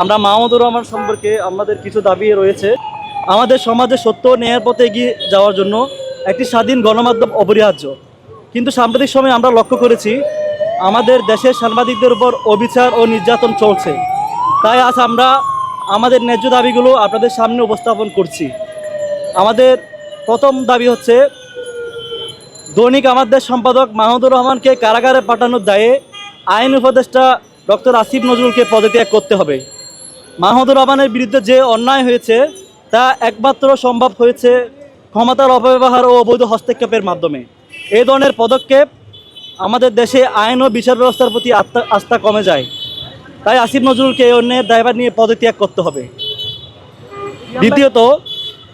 আমরা মাহমুদুর রহমান সম্পর্কে আমাদের কিছু দাবি রয়েছে। আমাদের সমাজে সত্য ন্যায়ের পথে এগিয়ে যাওয়ার জন্য একটি স্বাধীন গণমাধ্যম অপরিহার্য। কিন্তু সাম্প্রতিক সময়ে আমরা লক্ষ্য করেছি, আমাদের দেশের সাংবাদিকদের উপর অবিচার ও নির্যাতন চলছে। তাই আজ আমরা আমাদের ন্যায্য দাবিগুলো আপনাদের সামনে উপস্থাপন করছি। আমাদের প্রথম দাবি হচ্ছে, দৈনিক আমাদের সম্পাদক মাহমুদুর রহমানকে কারাগারে পাঠানোর দায়ে আইন উপদেষ্টা ডক্টর আসিফ নজরুলকে পদত্যাগ করতে হবে। মাহমুদুর রহমানের বিরুদ্ধে যে অন্যায় হয়েছে, তা একমাত্র সম্ভব হয়েছে ক্ষমতার অপব্যবহার ও অবৈধ হস্তক্ষেপের মাধ্যমে। এই ধরনের পদক্ষেপ আমাদের দেশে আইন ও বিচার ব্যবস্থার প্রতি আস্থা আস্থা কমে যায়। তাই আসিফ নজরুলকে এই অন্যের দায়ভার নিয়ে পদত্যাগ করতে হবে। দ্বিতীয়ত,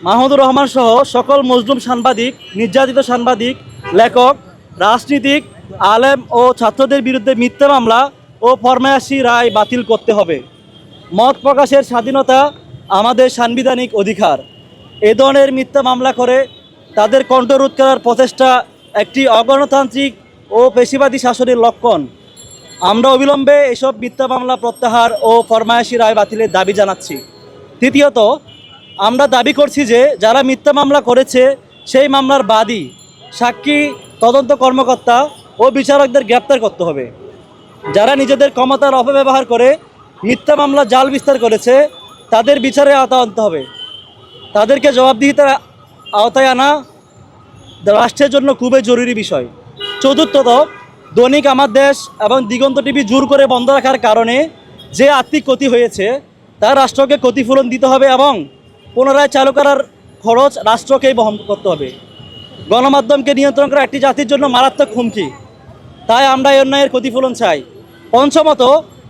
মাহমুদুর রহমান সহ সকল মজলুম সাংবাদিক, নির্যাতিত সাংবাদিক, লেখক, রাজনীতিক, আলেম ও ছাত্রদের বিরুদ্ধে মিথ্যা মামলা ও ফরমায়াসি রায় বাতিল করতে হবে। মত প্রকাশের স্বাধীনতা আমাদের সাংবিধানিক অধিকার। এ ধরনের মিথ্যা মামলা করে তাদের কণ্ঠরোধ করার প্রচেষ্টা একটি অগণতান্ত্রিক ও পেশিবাদী শাসনের লক্ষণ। আমরা অবিলম্বে এসব মিথ্যা মামলা প্রত্যাহার ও ফরমায়াসি রায় বাতিলের দাবি জানাচ্ছি। তৃতীয়ত, আমরা দাবি করছি যে যারা মিথ্যা মামলা করেছে, সেই মামলার বাদী সাক্ষী, তদন্ত কর্মকর্তা ও বিচারকদের গ্রেপ্তার করতে হবে। যারা নিজেদের ক্ষমতার অপব্যবহার করে মিথ্যা মামলা জাল বিস্তার করেছে, তাদের বিচারে আওতা আনতে হবে। তাদেরকে জবাবদিহিতার আওতায় আনা রাষ্ট্রের জন্য খুবই জরুরি বিষয়। চতুর্থত, দৈনিক আমার দেশ এবং দিগন্ত টিভি জোর করে বন্ধ রাখার কারণে যে আর্থিক ক্ষতি হয়েছে, তা রাষ্ট্রকে ক্ষতিপূরণ দিতে হবে এবং পুনরায় চালু করার খরচ রাষ্ট্রকেই বহন করতে হবে। গণমাধ্যমকে নিয়ন্ত্রণ করা একটি জাতির জন্য মারাত্মক হুমকি। তাই আমরা এই অন্যায়ের ক্ষতিপূরণ চাই। পঞ্চমত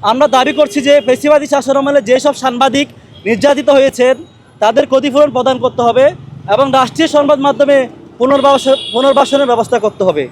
আমরা দাবি করছি যে পেশিবাদী শাসনামলে যেসব সাংবাদিক নির্যাতিত হয়েছেন, তাদের ক্ষতিপূরণ প্রদান করতে হবে এবং রাষ্ট্রীয় সংবাদ মাধ্যমে পুনর্বাস পুনর্বাসনের ব্যবস্থা করতে হবে।